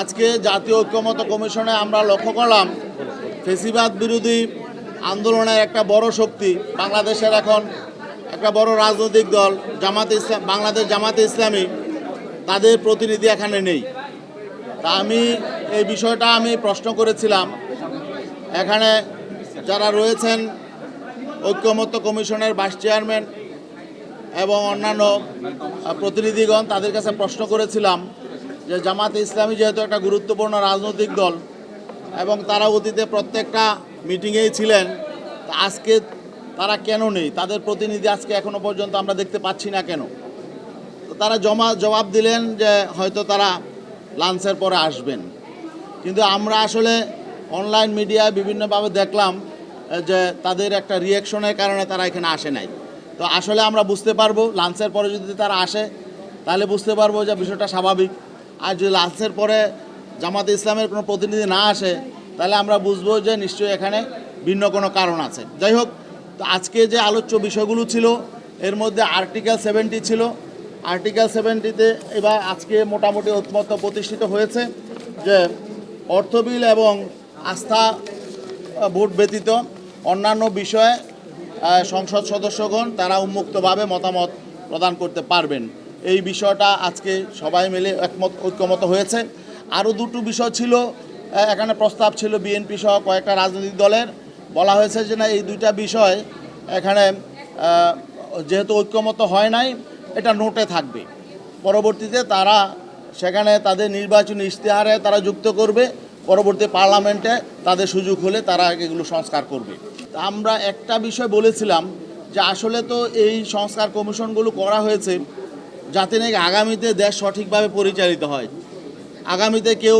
আজকে জাতীয় ঐক্যমত কমিশনে আমরা লক্ষ্য করলাম, ফেসিবাদ বিরোধী আন্দোলনের একটা বড় শক্তি বাংলাদেশের এখন একটা বড় রাজনৈতিক দল, জামাত ইসলাম, বাংলাদেশ জামাতে ইসলামী, তাদের প্রতিনিধি এখানে নেই। তা আমি এই বিষয়টা আমি প্রশ্ন করেছিলাম। এখানে যারা রয়েছেন ঐক্যমত্য কমিশনের ভাইস চেয়ারম্যান এবং অন্যান্য প্রতিনিধিগণ, তাদের কাছে প্রশ্ন করেছিলাম। যে জামাতে ইসলামী যেহেতু একটা গুরুত্বপূর্ণ রাজনৈতিক দল এবং তারা অতীতে প্রত্যেকটা মিটিংয়েই ছিলেন আজকে তারা কেন নেই? তাদের প্রতিনিধি আজকে এখনও পর্যন্ত আমরা দেখতে পাচ্ছি না কেন? তো তারা জমা, জবাব দিলেন যে হয়তো তারা লাঞ্চের পরে আসবেন। কিন্তু আমরা আসলে অনলাইন মিডিয়ায় বিভিন্নভাবে দেখলাম যে তাদের একটা রিয়াকশনের কারণে তারা এখানে আসে নাই। তো আসলে আমরা বুঝতে পারব, লাঞ্চের পরে যদি তারা আসে, তাহলে বুঝতে পারব যে বিষয়টা স্বাভাবিক। আর যদি লাঞ্চের পরে জামাতে ইসলামের কোনো প্রতিনিধি না আসে, তাহলে আমরা বুঝব যে নিশ্চয়ই এখানে ভিন্ন কোনো কারণ আছে। যাই হোক, তো আজকে যে আলোচ্য বিষয়গুলো ছিল, এর মধ্যে আর্টিকেল সেভেন্টি ছিল। আর্টিকেল সেভেন্টিতে এবার আজকে মোটামুটি ঐকমত্য প্রতিষ্ঠিত হয়েছে যে অর্থ বিল এবং আস্থা ভোট ব্যতীত অন্যান্য বিষয়ে সংসদ সদস্যগণ তারা উন্মুক্তভাবে মতামত প্রদান করতে পারবেন। এই বিষয়টা আজকে সবাই মিলে একমত, ঐক্যমত হয়েছে। আরও দুটো বিষয় ছিল এখানে প্রস্তাব ছিল বিএনপি সহ কয়েকটা রাজনৈতিক দলের। বলা হয়েছে যে না, এই দুইটা বিষয় এখানে যেহেতু ঐক্যমত হয় নাই, এটা নোটে থাকবে। পরবর্তীতে তারা সেখানে তাদের নির্বাচনী ইশতেহারে তারা যুক্ত করবে। পরবর্তী পার্লামেন্টে তাদের সুযোগ হলে তারা এগুলো সংস্কার করবে। আমরা একটা বিষয় বলেছিলাম যে আসলে তো এই সংস্কার কমিশনগুলো করা হয়েছে যাতে নাকি আগামীতে দেশ সঠিকভাবে পরিচালিত হয়। আগামীতে কেউ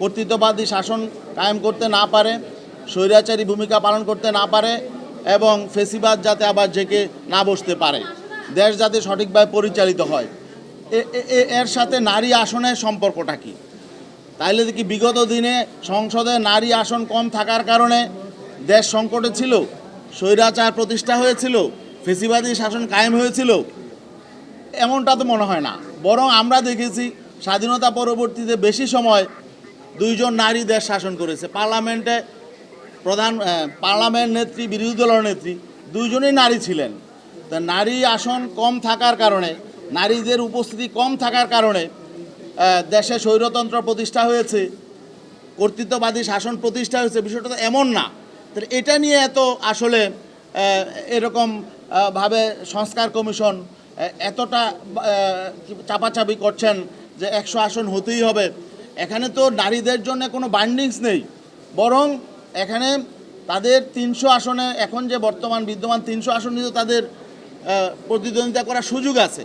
কর্তৃত্ববাদী শাসন কায়েম করতে না পারে, স্বৈরাচারী ভূমিকা পালন করতে না পারে এবং ফেসিবাদ যাতে আবার জেকে না বসতে পারে। দেশ যাতে সঠিকভাবে পরিচালিত হয়। এর সাথে নারী আসনের সম্পর্কটা কি? তাইলে কি বিগত দিনে সংসদে নারী আসন কম থাকার কারণে দেশ সংকটে ছিল, স্বৈরাচার প্রতিষ্ঠা হয়েছিল, ফেসিবাদী শাসন কায়েম হয়েছিল এমনটা তো মনে হয় না। বরং আমরা দেখেছি স্বাধীনতা পরবর্তীতে বেশি সময় দুইজন নারী দেশ শাসন করেছে। পার্লামেন্টে প্রধান পার্লামেন্ট নেত্রী, বিরোধী দলের নেত্রী, দুইজনই নারী ছিলেন। তা নারী আসন কম থাকার কারণে, নারীদের উপস্থিতি কম থাকার কারণে দেশে স্বৈরতন্ত্র প্রতিষ্ঠা হয়েছে, কর্তৃত্ববাদী শাসন প্রতিষ্ঠা হয়েছে, বিষয়টা তো এমন না। তাহলে এটা নিয়ে এত আসলে এরকম ভাবে সংস্কার কমিশন এতটা চাপাচাপি করছেন যে একশো আসন হতেই হবে। এখানে তো নারীদের জন্য কোনো বাইন্ডিংস নেই। বরং এখানে তাদের তিনশো আসনে, এখন যে বর্তমান বিদ্যমান তিনশো আসন নিয়ে তাদের প্রতিদ্বন্দ্বিতা করার সুযোগ আছে।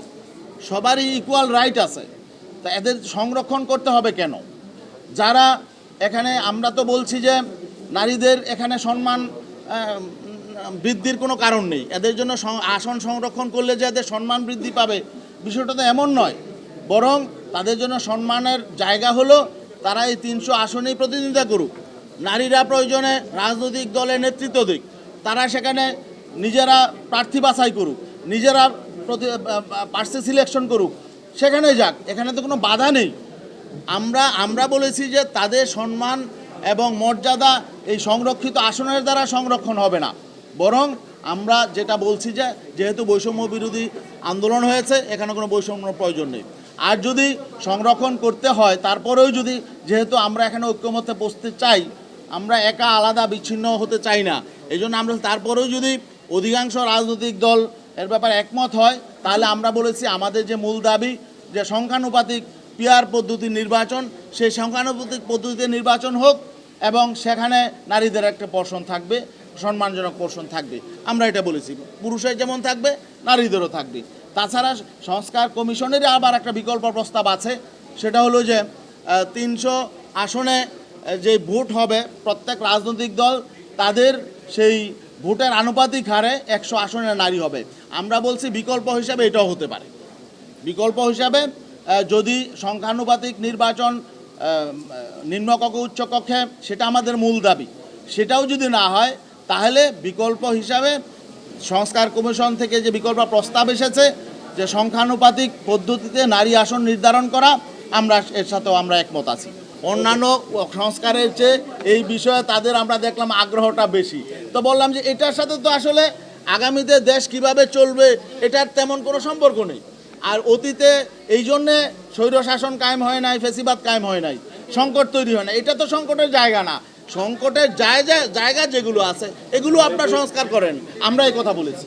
সবারই ইকুয়াল রাইট আছে। তা এদের সংরক্ষণ করতে হবে কেন? যারা এখানে, আমরা তো বলছি যে নারীদের এখানে সম্মান বৃদ্ধির কোনো কারণ নেই। এদের জন্য আসন সংরক্ষণ করলে যে এদের সম্মান বৃদ্ধি পাবে, বিষয়টা তো এমন নয়। বরং তাদের জন্য সম্মানের জায়গা হলো তারা এই তিনশো আসনেই প্রতিনিধিত্ব করুক। নারীরা প্রয়োজনে রাজনৈতিক দলের নেতৃত্ব দিক। তারা সেখানে নিজেরা প্রার্থী বাছাই করুক, নিজেরা প্রতি পার্সে সিলেকশন করুক। সেখানে যাক, এখানে তো কোনো বাধা নেই। আমরা আমরা বলেছি যে তাদের সম্মান এবং মর্যাদা এই সংরক্ষিত আসনের দ্বারা সংরক্ষণ হবে না। বরং আমরা যেটা বলছি যে, যেহেতু বৈষম্য বিরোধী আন্দোলন হয়েছে, এখানে কোনো বৈষম্যর প্রয়োজন নেই। আর যদি সংরক্ষণ করতে হয়, তারপরেও যদি যেহেতু আমরা এখানে ঐক্যমত্যে বসতে চাই, আমরা একা আলাদা বিচ্ছিন্ন হতে চাই না। এই জন্য আমরা তারপরেও যদি অধিকাংশ রাজনৈতিক দল এর ব্যাপারে একমত হয়, তাহলে আমরা বলেছি আমাদের যে মূল দাবি, যে সংখ্যানুপাতিক পিয়ার পদ্ধতির নির্বাচন, সেই সংখ্যানুপাতিক পদ্ধতিতে নির্বাচন হোক এবং সেখানে নারীদের একটা পোর্শন থাকবে। সম্মানজনক পোর্শন থাকবে। আমরা এটা বলেছি। পুরুষের যেমন থাকবে, নারীদেরও থাকবে। তাছাড়া সংস্কার কমিশনের আবার একটা বিকল্প প্রস্তাব আছে। সেটা হলো যে তিনশো আসনে যে ভোট হবে প্রত্যেক রাজনৈতিক দল, তাদের সেই ভোটের আনুপাতিক হারে একশো আসনে নারী হবে। আমরা বলছি বিকল্প হিসাবে এটাও হতে পারে। বিকল্প হিসাবে যদি সংখ্যানুপাতিক নির্বাচন নিম্নকক্ষ, উচ্চকক্ষে, সেটা আমাদের মূল দাবি। সেটাও যদি না হয় তাহলে বিকল্প হিসাবে সংস্কার কমিশন থেকে যে বিকল্প প্রস্তাব এসেছে যে সংখ্যানুপাতিক পদ্ধতিতে নারী আসন নির্ধারণ করা, আমরা এর সাথেও আমরা একমত আছি। অন্যান্য সংস্কারের চেয়ে এই বিষয়ে তাদের আমরা দেখলাম আগ্রহটা বেশি। তো বললাম যে এটার সাথে তো আসলে আগামীতে দেশ কীভাবে চলবে, এটার তেমন কোনো সম্পর্ক নেই। আর অতীতে এই জন্যে স্বৈর শাসন কায়েম হয় নাই, ফেসিবাদ কায়েম হয় নাই, সংকট তৈরি হয় না এটা তো সংকটের জায়গা না। সংকটের জায়গা জায়গা যেগুলো আছে এগুলো আপনার সংস্কার করেন। আমরা এই কথা বলেছি।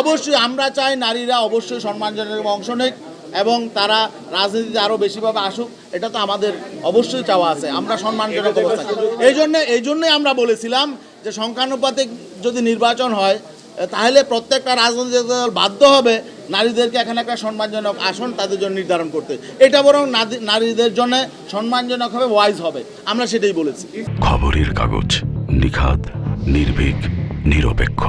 অবশ্যই আমরা চাই নারীরা অবশ্যই সম্মানজনক অংশ নেক এবং তারা রাজনীতিতে আরও বেশিভাবে আসুক এটা তো আমাদের অবশ্যই চাওয়া আছে। আমরা সম্মানজনক অবস্থা এই জন্য এই জন্যই আমরা বলেছিলাম যে সংখ্যানুপাতিক যদি নির্বাচন হয় তাহলে প্রত্যেকটা রাজনৈতিক দল বাধ্য হবে নারীদেরকে এখানে একটা সম্মানজনক আসন তাদের জন্য নির্ধারণ করতে এটা বরং নারীদের জন্য সম্মানজনক হবে ওয়াইজ হবে। আমরা সেটাই বলেছি। খবরের কাগজ নিখাদ, নির্ভীক, নিরপেক্ষ।